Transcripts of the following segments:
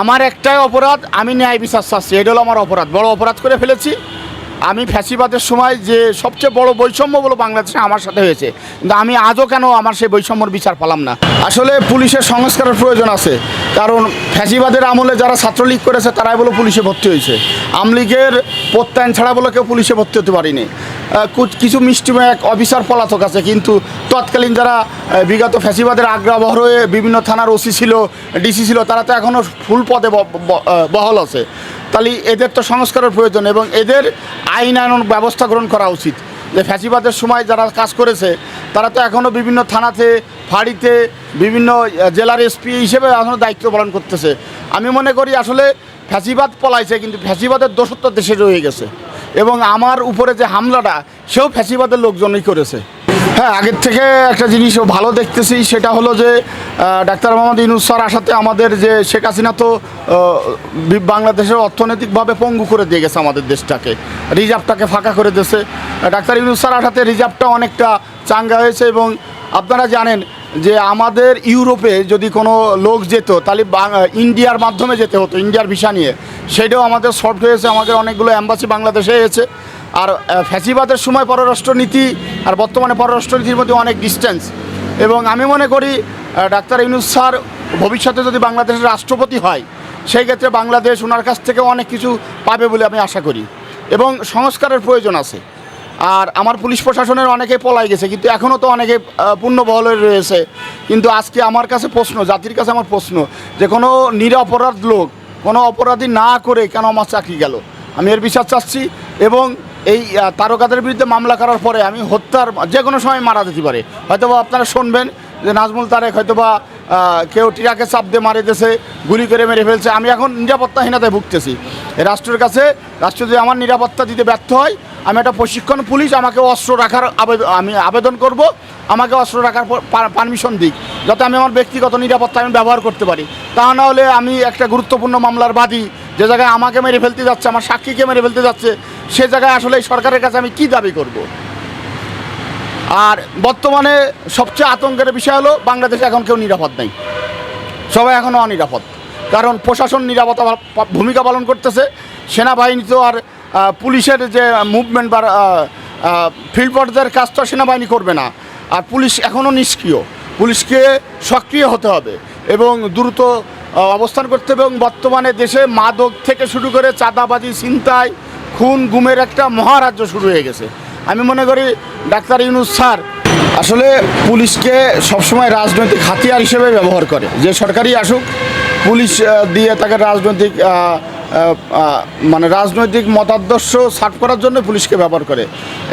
আমার একটাই অপরাধ, আমি ন্যায় বিচার চাচ্ছি। এটা হলো আমার অপরাধ। বড় অপরাধ করে ফেলেছি। আমি ফ্যাসিবাদের সময় যে সবচেয়ে বড় বৈষম্য বলো বাংলাদেশে আমার সাথে হয়েছে, কিন্তু আমি আজও কেন আমার সেই বৈষম্যর বিচার পেলাম না? আসলে পুলিশের সংস্কারের প্রয়োজন আছে, কারণ ফ্যাসিবাদের আমলে যারা ছাত্রলীগ করেছে, তারাই বলো পুলিশে ভর্তি হয়েছে। আমলীগের প্রত্যয়ন ছাড়া বলে কেউ পুলিশে ভর্তি হতে পারিনি। কিছু মিষ্টিময় অফিসার পলাতক আছে, কিন্তু তৎকালীন যারা বিগত ফ্যাসিবাদের আগ্রাবহ হয়ে বিভিন্ন থানার ওসি ছিল, ডিসি ছিল, তারা তো এখনও ফুল পদে ব- ব- আছে। তাহলে এদের তো সংস্কারের প্রয়োজন এবং এদের আইন আইন ব্যবস্থা গ্রহণ করা উচিত। যে ফ্যাসিবাদের সময় যারা কাজ করেছে, তারা তো এখনও বিভিন্ন থানাতে, ফাঁড়িতে, বিভিন্ন জেলার এসপি হিসেবে এখনও দায়িত্ব পালন করতেছে। আমি মনে করি আসলে ফ্যাসিবাদ পলাইছে, কিন্তু ফ্যাসিবাদের দোষত্ব দেশে রয়ে গেছে। এবং আমার উপরে যে হামলাটা, সেও ফ্যাসিবাদের লোকজনই করেছে। হ্যাঁ আগের থেকে একটা জিনিস ভালো দেখতেছি, সেটা হলো যে ডাক্তার মোহাম্মদ ইনুস স্যার আসাতে আমাদের যে শেখ হাসিনা তো বাংলাদেশের অর্থনৈতিকভাবে পঙ্গু করে দিয়ে গেছে আমাদের দেশটাকে। রিজার্ভটাকে ফাঁকা করে দিয়েছে। ডাক্তার ইনুস স্যার আসাতে রিজার্ভটা অনেকটা চাঙ্গা হয়েছে এবং আপনারা জানেন যে আমাদের ইউরোপে যদি কোনো লোক যেত, তাহলে ইন্ডিয়ার মাধ্যমে যেতে হতো, ইন্ডিয়ার ভিসা নিয়ে। সেটাও আমাদের সফট হয়েছে, আমাদের অনেকগুলো অ্যাম্বাসি বাংলাদেশে এসেছে। আর ফ্যাসিবাদের সময় পররাষ্ট্রনীতি আর বর্তমানে পররাষ্ট্রনীতির মধ্যে অনেক ডিস্টেন্স এবং আমি মনে করি ডাক্তার ইউনুস স্যার ভবিষ্যতে যদি বাংলাদেশের রাষ্ট্রপতি হয়, সেই ক্ষেত্রে বাংলাদেশ ওনার কাছ থেকে অনেক কিছু পাবে বলে আমি আশা করি। এবং সংস্কারের প্রয়োজন আছে। আর আমার পুলিশ প্রশাসনের অনেকে পলাই গেছে, কিন্তু এখনও তো অনেকে পূর্ণবহল রয়েছে। কিন্তু আজকে আমার কাছে প্রশ্ন, জাতির কাছে আমার প্রশ্ন যে কোনো নিরপরাধ লোক কোনো অপরাধী না করে কেন আমার চাকরি গেল? আমি এর বিচার চাচ্ছি এবং এই তারকাদের বিরুদ্ধে মামলা করার পরে আমি হত্যার যে কোনো সময় মারা যেতে পারে। হয়তোবা আপনারা শুনবেন যে নাজমুল তারেক হয়তোবা কেউ টিরাকে চাপ দিয়ে মারে দিয়েছে, গুলি করে মেরে ফেলছে। আমি এখন নিরাপত্তাহীনতায় ভুগতেছি। রাষ্ট্রের কাছে, রাষ্ট্র যদি আমার নিরাপত্তা দিতে ব্যর্থ হয় আমি একটা প্রশিক্ষণ পুলিশ, আমাকে অস্ত্র রাখার আবেদন আমি আবেদন করব। আমাকে অস্ত্র রাখার পারমিশন দিক, যাতে আমি আমার ব্যক্তিগত নিরাপত্তা আমি ব্যবহার করতে পারি। তা না হলে আমি একটা গুরুত্বপূর্ণ মামলার বাদী, যে জায়গায় আমাকে মেরে ফেলতে যাচ্ছে, আমার সাক্ষীকে মেরে ফেলতে যাচ্ছে, সে জায়গায় আসলে সরকারের কাছে আমি কি দাবি করব? আর বর্তমানে সবচেয়ে আতঙ্কের বিষয় হলো, বাংলাদেশে এখন কেউ নিরাপদ নেই। সবাই এখনও অনিরাপদ। কারণ প্রশাসন নিরাপত্তা ভূমিকা পালন করতেছে, সেনাবাহিনী তো আর পুলিশের যে মুভমেন্ট বা ফিল্ড পর্যায়ের কাজ তো সেনাবাহিনী করবে না। আর পুলিশ এখনও নিষ্ক্রিয়। পুলিশকে সক্রিয় হতে হবে এবং দ্রুত অবস্থান করতে হবে এবং বর্তমানে দেশে মাদক থেকে শুরু করে চাঁদাবাজি, ছিনতাই, খুন, গুমের একটা মহারাজ্য শুরু হয়ে গেছে। আমি মনে করি ডাক্তার ইউনুস স্যার আসলে পুলিশকে সবসময় রাজনৈতিক হাতিয়ার হিসেবে ব্যবহার করে। যে সরকারি আসুক, পুলিশ দিয়ে তাকে রাজনৈতিক মানে রাজনৈতিক মতাদর্শ সার্ভ করার জন্য পুলিশকে ব্যবহার করে।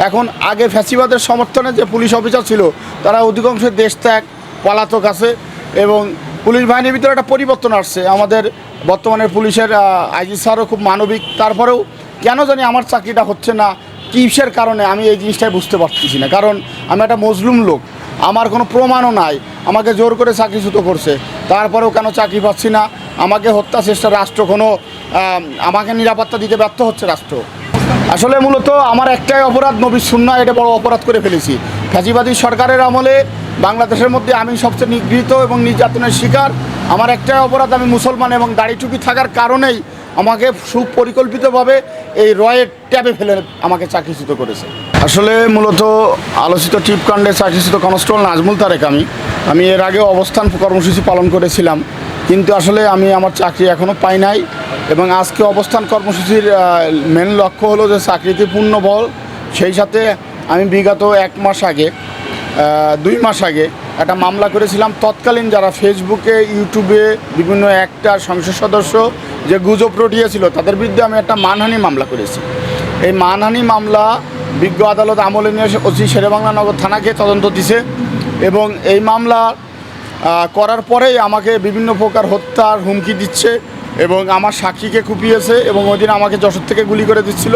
এখন আগে ফ্যাসিবাদের সমর্থনে যে পুলিশ অফিসার ছিল, তারা অধিকাংশ দেশ ত্যাগ, পলাতক আছে এবং পুলিশ বাহিনীর ভিতরে একটা পরিবর্তন আসছে। আমাদের বর্তমানে পুলিশের আইজি স্যারও খুব মানবিক। তারপরেও কেন জানি আমার চাকরিটা হচ্ছে না, কিসের কারণে আমি এই জিনিসটাই বুঝতে পারতেছি না। কারণ আমি একটা মজলুম লোক, আমার কোনো প্রমাণও নাই। আমাকে জোর করে চাকরিচ্যুত করছে। তারপরেও কেন চাকরি পাচ্ছি না? আমাকে হত্যা চেষ্টা রাষ্ট্র কোনো আমাকে নিরাপত্তা দিতে ব্যর্থ হচ্ছে রাষ্ট্র। আসলে মূলত আমার একটাই অপরাধ, নবীর সুন্না এটা বড় অপরাধ করে ফেলেছি। ফ্যাসিবাদী সরকারের আমলে বাংলাদেশের মধ্যে আমি সবচেয়ে নিগৃহীত এবং নির্যাতনের শিকার। আমার একটাই অপরাধ, আমি মুসলমান এবং দাড়ি টুপি থাকার কারণেই আমাকে সুপরিকল্পিতভাবে এই রয়ের ট্যাবে ফেলে আমাকে চাকরিচ্যুত করেছে। আসলে মূলত আলোচিত টিপকাণ্ডে চাকরিচ্যুত কনস্টেবল নাজমুল তারেক আমি। আমি এর আগেও অবস্থান কর্মসূচি পালন করেছিলাম, কিন্তু আসলে আমি আমার চাকরি এখনও পাই নাই এবং আজকে অবস্থান কর্মসূচির মেন লক্ষ্য হলো যে চাকরিতে পূর্ণ বল সেই সাথে আমি বিগত এক মাস আগে দুই মাস আগে একটা মামলা করেছিলাম তৎকালীন যারা ফেসবুকে, ইউটিউবে বিভিন্ন একটার সংসদ সদস্য যে গুজব রটিয়েছিল, তাদের বিরুদ্ধে আমি একটা মানহানি মামলা করেছি। এই মানহানি মামলা বিজ্ঞ আদালত আমলে নিয়ে ওসি শেরেবাংলা নগর থানাকে তদন্ত দিছে এবং এই মামলা করার পরেই আমাকে বিভিন্ন প্রকার হত্যার হুমকি দিচ্ছে এবং আমার সাক্ষীকে কুপিয়েছে এবং ওই দিন আমাকে যশোর থেকে গুলি করে দিচ্ছিল।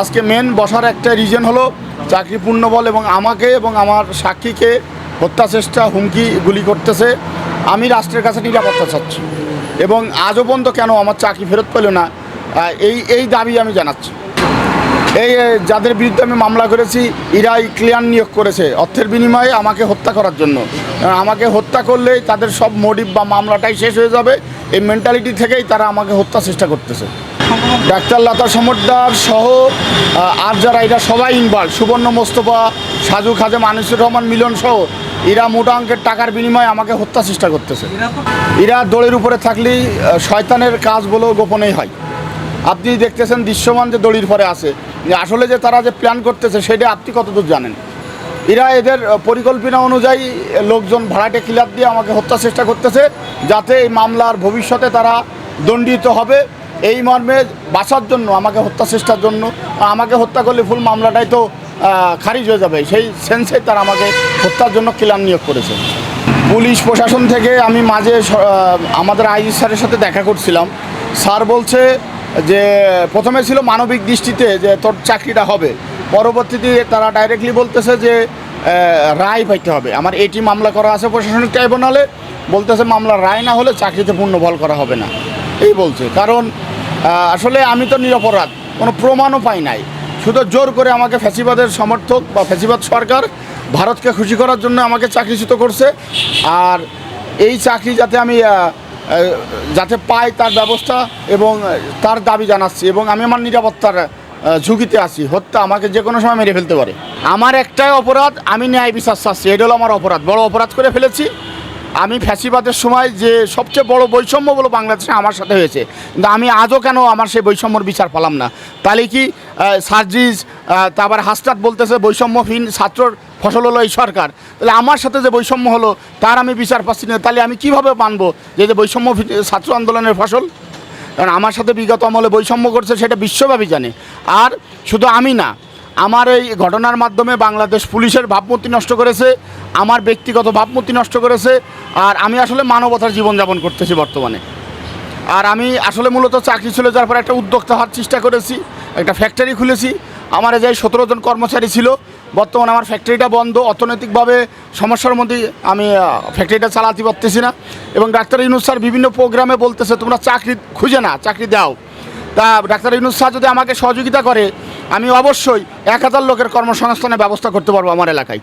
আজকে মেন বসার একটা রিজন হলো চাকরি পূর্ণ বল এবং আমাকে এবং আমার সাক্ষীকে হত্যা চেষ্টা হুমকি গুলি করতেছে। আমি রাষ্ট্রের কাছে নিরাপত্তা চাচ্ছি। এবং আজও পর্যন্ত কেন আমার চাকরি ফেরত পেল না এই এই দাবি আমি জানাচ্ছি। এই যাদের বিরুদ্ধে আমি মামলা করেছি এরাই ক্লিয়ার নিয়োগ করেছে অর্থের বিনিময়ে আমাকে হত্যা করার জন্য। আমাকে হত্যা করলেই তাদের সব মোটিভ বা মামলাটাই শেষ হয়ে যাবে। এই মেন্টালিটি থেকেই তারা আমাকে হত্যা চেষ্টা করতেছে। ডাক্তার লতা সমদ্দার সহ আর যারা এরা সবাই ইনভলভ সুবর্ণ মোস্তফা, সাজু খাজে, মানিসুর রহমান মিলন সহ, এরা মোটা অঙ্কের টাকার বিনিময়ে আমাকে হত্যা চেষ্টা করতেছে। এরা দড়ির উপরে থাকলেই শয়তানের কাজ বলেও গোপনেই হয়। আপনি দেখতেছেন দৃশ্যমান যে দড়ির পরে আছে। আসলে যে তারা যে প্ল্যান করতেছে, সেটা আপনি কতদূর জানেন? এরা এদের পরিকল্পনা অনুযায়ী লোকজন ভাড়াটে কিলার দিয়ে আমাকে হত্যা চেষ্টা করতেছে, যাতে এই মামলার ভবিষ্যতে তারা দণ্ডিত হবে। এই মর্মে বাঁচার জন্য, আমাকে হত্যা চেষ্টার জন্য আমাকে হত্যা করলে ফুল মামলাটাই তো খারিজ হয়ে যাবে। সেই সেন্সে তারা আমাকে হত্যার জন্য কিলার নিয়োগ করেছে। পুলিশ প্রশাসন থেকে আমি মাঝে আমাদের আইজি স্যারের সাথে দেখা করছিলাম। স্যার বলছে যে, প্রথমে ছিল মানবিক দৃষ্টিতে যে, তোর চাকরিটা হবে। পরবর্তীতে তারা ডাইরেক্টলি বলতেছে যে রায় পাইতে হবে। আমার এটি মামলা করা আছে প্রশাসনিক ট্রাইব্যুনালে। বলতেছে মামলার রায় না হলে চাকরিতে পূর্ণ পূর্ণবল করা হবে না। এই বলছে। কারণ আসলে আমি তো নিরপরাধ, কোনো প্রমাণও পাই নাই। শুধু জোর করে আমাকে ফ্যাসিবাদের সমর্থক বা ফ্যাসিবাদ সরকার ভারতকে খুশি করার জন্য আমাকে চাকরিচ্যুত করছে। আর এই চাকরি যাতে আমি যাতে পাই তার ব্যবস্থা এবং তার দাবি জানাচ্ছি এবং আমি আমার নিরাপত্তার ঝুঁকিতে আছি। হত্যা আমাকে যে কোনো সময় মেরে ফেলতে পারে। আমার একটাই অপরাধ, আমি ন্যায় বিচার চাচ্ছি। এটা হলো আমার অপরাধ। বড় অপরাধ করে ফেলেছি। আমি ফ্যাসিবাদের সময় যে সবচেয়ে বড় বৈষম্য বলো বাংলাদেশে আমার সাথে হয়েছে, কিন্তু আমি আজও কেন আমার সেই বৈষম্যর বিচার পালাম না? তাহলে কি সার্জিস তারপর হাসটাত বলতেছে বৈষম্যহীন ছাত্রর ফসল হলো এই সরকার। তাহলে আমার সাথে যে বৈষম্য হলো, তার আমি বিচার পাচ্ছি না। তাহলে আমি কীভাবে মানবো যে যে বৈষম্য ছাত্র আন্দোলনের ফসল? কারণ আমার সাথে বিগত আমলে বৈষম্য করছে সেটা বিশ্বব্যাপী জানে। আর শুধু আমি না আমার এই ঘটনার মাধ্যমে বাংলাদেশ পুলিশের ভাবমূর্তি নষ্ট করেছে, আমার ব্যক্তিগত ভাবমূর্তি নষ্ট করেছে, আর আমি আসলে মানবতার জীবনযাপন করতেছি বর্তমানে। আর আমি আসলে মূলত চাকরি ছিল যার পর একটা উদ্যোক্তা হওয়ার চেষ্টা করেছি, একটা ফ্যাক্টরি খুলেছি। আমার যে সতেরো জন কর্মচারী ছিল, বর্তমানে আমার ফ্যাক্টরিটা বন্ধ। অর্থনৈতিকভাবে সমস্যার মধ্যে আমি ফ্যাক্টরিটা চালাতে পারতেছি না। এবং ডাক্তার ইউনুস স্যার বিভিন্ন প্রোগ্রামে বলতেছে, তোমরা চাকরি খুঁজে না চাকরি দাও। তা ডাক্তার ইউনুস স্যার যদি আমাকে সহযোগিতা করে আমি অবশ্যই এক হাজার লোকের কর্মসংস্থানের ব্যবস্থা করতে পারব আমার এলাকায়।